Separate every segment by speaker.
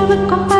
Speaker 1: never got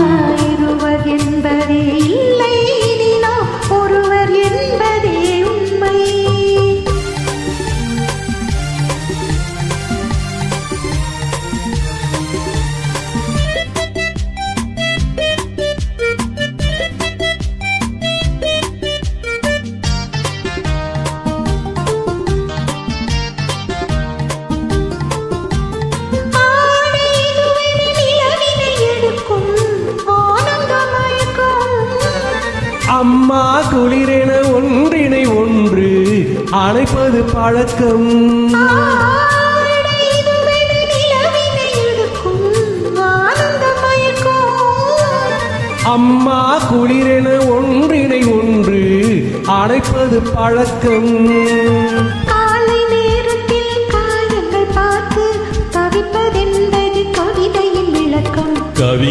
Speaker 1: அம்மா குளிரென ஒன்றினை ஒன்று அழைப்பது பழக்கம். அம்மா குளிரென ஒன்றினை ஒன்று அழைப்பது பழக்கம்.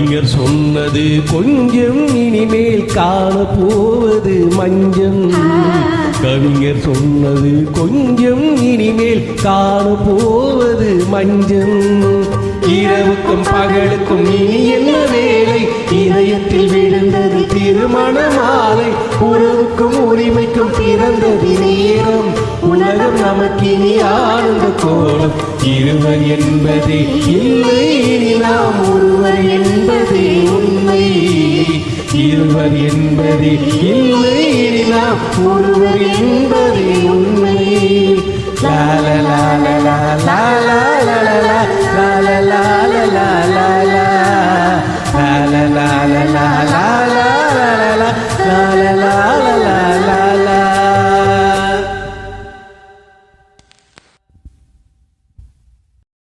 Speaker 1: கவிஞர் சொன்னது கொஞ்சம் இனிமேல் காண போவது மஞ்சம் கவிஞர் சொன்னது கொஞ்சம் இனிமேல் காண போவது மஞ்சம் இரவுக்கும் பகலுக்கும் இனி என்ன வேலை? இதயத்தில் விழுந்தது திருமண மாலை உறவுக்கும் உரிமைக்கும் பிறந்தது நேரம் உலகம் நமக்கினி ஆனந்த கோலம் இருவர் என்பதே இல்லை இனி நாம் ஒருவர் என்பதே உண்மை இருவர் என்பதே இல்லை இனி நாம் ஒருவர் என்பதே உண்மை லால லால லால லால லால லால லால லால லால லால லால